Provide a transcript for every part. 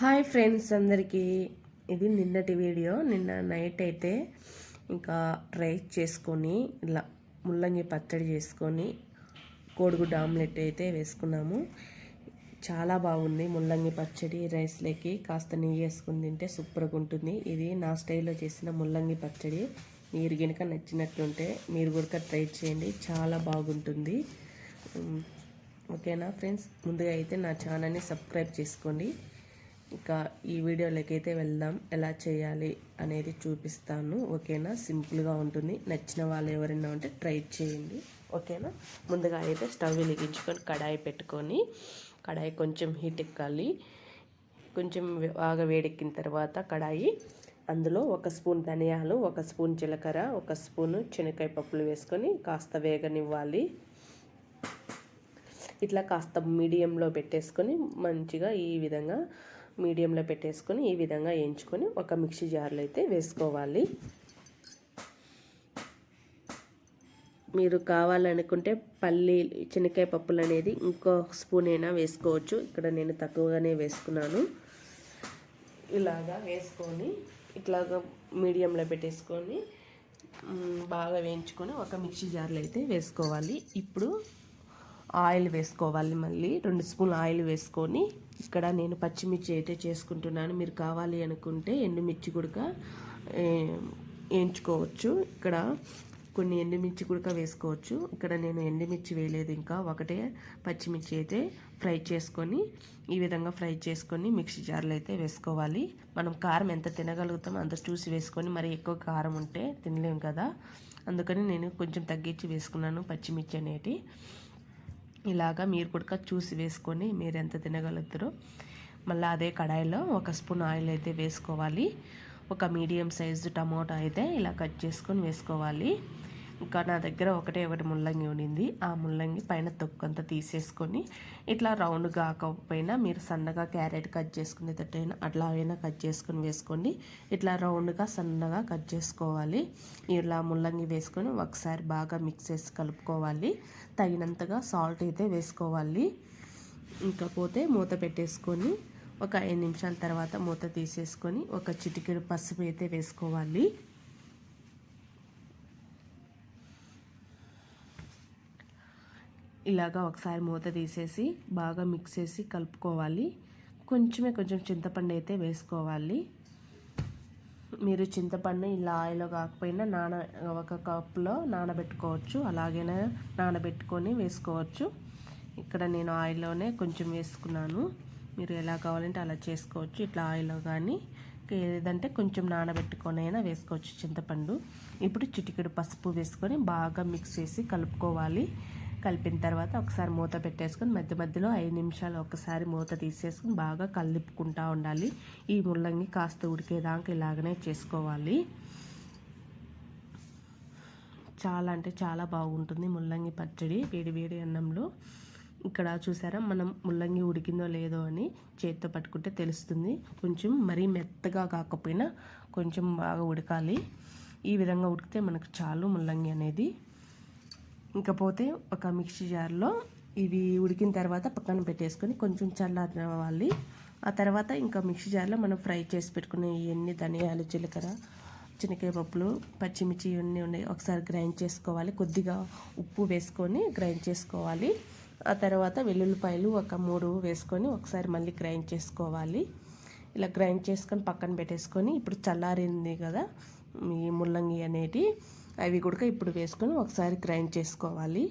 Hi friends అందరికీ. ఇది నిన్నటి వీడియో. నిన్న నైట్ అయితే ఇంకా రైస్ చేసుకొని ఇలా ముల్లంగి పచ్చడి చేసుకొని కోడిగుడ్డు ఆమ్లెట్ అయితే వేసుకున్నాము. చాలా బాగుంది ముల్లంగి పచ్చడి. రైస్లోకి కాస్త నెయ్యి వేసుకుని తింటే సూపర్గా ఉంటుంది. ఇది నా స్టైల్లో చేసిన ముల్లంగి పచ్చడి. మీరు కనుక నచ్చినట్లుంటే మీరు కూడా ట్రై చేయండి. చాలా బాగుంటుంది. ఓకేనా ఫ్రెండ్స్? ముందుగా అయితే నా ఛానల్ని సబ్స్క్రైబ్ చేసుకోండి. ఇంకా ఈ వీడియోలోకి అయితే వెళ్దాం. ఎలా చేయాలి అనేది చూపిస్తాను. ఓకేనా? సింపుల్గా ఉంటుంది. నచ్చిన వాళ్ళు ఎవరైనా ఉంటే ట్రై చేయండి. ఓకేనా? ముందుగా అయితే స్టవ్ వెలిగించుకొని కడాయి పెట్టుకొని కడాయి కొంచెం హీట్ ఎక్కాలి. కొంచెం బాగా వేడెక్కిన తర్వాత కడాయి అందులో ఒక స్పూన్ ధనియాలు ఒక స్పూన్ జీలకర్ర ఒక స్పూను శనక్కాయ పప్పులు వేసుకొని కాస్త వేగనివ్వాలి. ఇట్లా కాస్త మీడియంలో పెట్టేసుకొని మంచిగా ఈ విధంగా మీడియంలో పెట్టేసుకొని ఈ విధంగా వేయించుకొని ఒక మిక్సీ జార్లో అయితే వేసుకోవాలి. మీరు కావాలనుకుంటే పల్లి శనక్కాయ పప్పులు అనేది ఇంకో స్పూన్ అయినా వేసుకోవచ్చు. ఇక్కడ నేను తక్కువగానే వేసుకున్నాను. ఇలాగా వేసుకొని ఇట్లాగా మీడియంలో పెట్టేసుకొని బాగా వేయించుకొని ఒక మిక్సీ జార్లో అయితే వేసుకోవాలి. ఇప్పుడు ఆయిల్ వేసుకోవాలి మళ్ళీ. రెండు స్పూన్ ఆయిల్ వేసుకొని ఇక్కడ నేను పచ్చిమిర్చి అయితే చేసుకుంటున్నాను. మీరు కావాలి అనుకుంటే ఎండుమిర్చి కూడా వేయించుకోవచ్చు. ఇక్కడ కొన్ని ఎండుమిర్చి కూడా వేసుకోవచ్చు. ఇక్కడ నేను ఎండుమిర్చి వేయలేదు ఇంకా. ఒకటే పచ్చిమిర్చి అయితే ఫ్రై చేసుకొని ఈ విధంగా ఫ్రై చేసుకొని మిక్సీ జార్లో అయితే వేసుకోవాలి. మనం కారం ఎంత తినగలుగుతామో అంత చూసి వేసుకొని మరి ఎక్కువ కారం ఉంటే తినలేము కదా. అందుకని నేను కొంచెం తగ్గించి వేసుకున్నాను పచ్చిమిర్చి అనేటి ఇలాగా మీరు కూడా చూసి వేసుకొని మీరు ఎంత తినగలుగుతారో మళ్ళీ అదే కడాయిలో ఒక స్పూన్ ఆయిల్ అయితే వేసుకోవాలి. ఒక మీడియం సైజు టమోటా అయితే ఇలా కట్ చేసుకొని వేసుకోవాలి. ఇంకా నా దగ్గర ఒకటే ఒకటి ముల్లంగి ఉండింది. ఆ ముల్లంగి పైన తొక్కంతా తీసేసుకొని ఇట్లా రౌండ్ కాకపోయినా మీరు సన్నగా క్యారెట్ కట్ చేసుకునేటట్టయినా అట్లా అయినా కట్ చేసుకొని వేసుకోండి. ఇట్లా రౌండ్గా సన్నగా కట్ చేసుకోవాలి. ఇలా ముల్లంగి వేసుకొని ఒకసారి బాగా మిక్స్ చేసి కలుపుకోవాలి. తగినంతగా సాల్ట్ అయితే వేసుకోవాలి. ఇంకపోతే మూత పెట్టేసుకొని ఒక ఐదు నిమిషాల తర్వాత మూత తీసేసుకొని ఒక చిటికెడు పసుపు అయితే వేసుకోవాలి. ఇలాగా ఒకసారి మూత తీసేసి బాగా మిక్స్ చేసి కలుపుకోవాలి. కొంచెమే కొంచెం చింతపండు అయితే వేసుకోవాలి. మీరు చింతపండు ఇలా ఆయిల్లో కాకపోయినా నాన ఒక కప్లో నానబెట్టుకోవచ్చు. అలాగైనా నానబెట్టుకొని వేసుకోవచ్చు. ఇక్కడ నేను ఆయిల్లోనే కొంచెం వేసుకున్నాను. మీరు ఎలా కావాలంటే అలా చేసుకోవచ్చు. ఇట్లా ఆయిల్లో కానీ లేదంటే కొంచెం నానబెట్టుకొని అయినా వేసుకోవచ్చు చింతపండు. ఇప్పుడు చిటికెడు పసుపు వేసుకొని బాగా మిక్స్ చేసి కలుపుకోవాలి. కలిపిన తర్వాత ఒకసారి మూత పెట్టేసుకొని మధ్య మధ్యలో ఐదు నిమిషాలు ఒకసారి మూత తీసేసుకొని బాగా కలుపుకుంటూ ఉండాలి. ఈ ముల్లంగి కాస్త ఉడికేదాకా ఇలాగనే చేసుకోవాలి. చాలా అంటే చాలా బాగుంటుంది ముల్లంగి పచ్చడి వేడి వేడి అన్నంలో. ఇక్కడ చూసారా మనం ముల్లంగి ఉడికిందో లేదో అని చేతితో పట్టుకుంటే తెలుస్తుంది. కొంచెం మరీ మెత్తగా కాకపోయినా కొంచెం బాగా ఉడకాలి. ఈ విధంగా ఉడికితే మనకు చాలు ముల్లంగి అనేది. ఇంకపోతే ఒక మిక్సీ జార్లో ఇవి ఉడికిన తర్వాత పక్కన పెట్టేసుకొని కొంచెం చల్లారవాలి ఆ తర్వాత ఇంకా మిక్సీ జార్లో మనం ఫ్రై చేసి పెట్టుకునే ఇవన్నీ ధనియాలు జీలకర్ర చినకాయ పప్పులు పచ్చిమిర్చి ఇవన్నీ ఉన్నాయి. ఒకసారి గ్రైండ్ చేసుకోవాలి. కొద్దిగా ఉప్పు వేసుకొని గ్రైండ్ చేసుకోవాలి. ఆ తర్వాత వెల్లుల్లిపాయలు ఒక మూడు వేసుకొని ఒకసారి మళ్ళీ గ్రైండ్ చేసుకోవాలి. ఇలా గ్రైండ్ చేసుకొని పక్కన పెట్టేసుకొని ఇప్పుడు చల్లారింది కదా ఈ ముల్లంగి అనేటి అవి కూడా ఇప్పుడు వేసుకొని ఒకసారి గ్రైండ్ చేసుకోవాలి.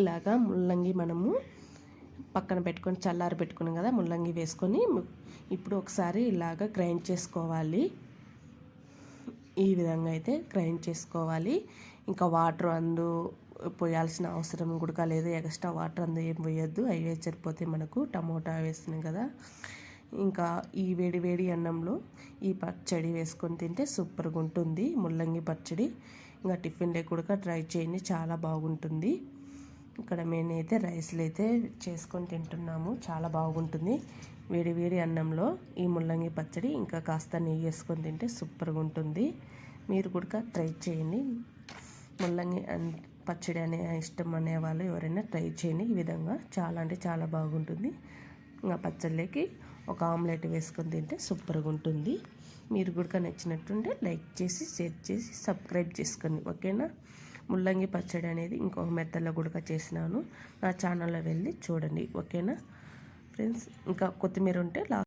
ఇలాగా ముల్లంగి మనము పక్కన పెట్టుకొని చల్లారి పెట్టుకున్నాం కదా ముల్లంగి వేసుకొని ఇప్పుడు ఒకసారి ఇలాగ గ్రైండ్ చేసుకోవాలి. ఈ విధంగా అయితే గ్రైండ్ చేసుకోవాలి. ఇంకా వాటర్ అందు పోయాల్సిన అవసరం కూడా లేదు ఎక్స్ట్రా వాటర్ అందు ఏం పోయొద్దు. అవి వేసి సరిపోతే మనకు. టమోటా వేస్తున్నాం కదా. ఇంకా ఈ వేడి వేడి అన్నంలో ఈ పచ్చడి వేసుకొని తింటే సూపర్గా ఉంటుంది ముల్లంగి పచ్చడి ఇంకా టిఫిన్ లేకుండా ట్రై చేయండి చాలా బాగుంటుంది. ఇక్కడ మేమైతే రైస్లు అయితే చేసుకొని తింటున్నాము చాలా బాగుంటుంది. వేడి వేడి అన్నంలో ఈ ముల్లంగి పచ్చడి ఇంకా కాస్త నెయ్యి వేసుకొని తింటే సూపర్గా ఉంటుంది మీరు కూడా ట్రై చేయండి. ముల్లంగి అన్ పచ్చడి అనే ఇష్టం అనే వాళ్ళు ఎవరైనా ట్రై చేయండి. ఈ విధంగా చాలా అంటే చాలా బాగుంటుంది. ఇంకా పచ్చళ్ళకి ఒక ఆమ్లెట్ వేసుకొని తింటే సూపర్గా ఉంటుంది. మీరు కూడా నచ్చినట్టుంటే లైక్ చేసి షేర్ చేసి సబ్స్క్రైబ్ చేసుకోండి. ఓకేనా? ముల్లంగి పచ్చడి అనేది ఇంకొక మెత్తల్లో గుడక చేసినాను. నా ఛానల్లో వెళ్ళి చూడండి. ఓకేనా? ఫ్రెండ్స్ ఇంకా కొత్తిమీర ఉంటే లా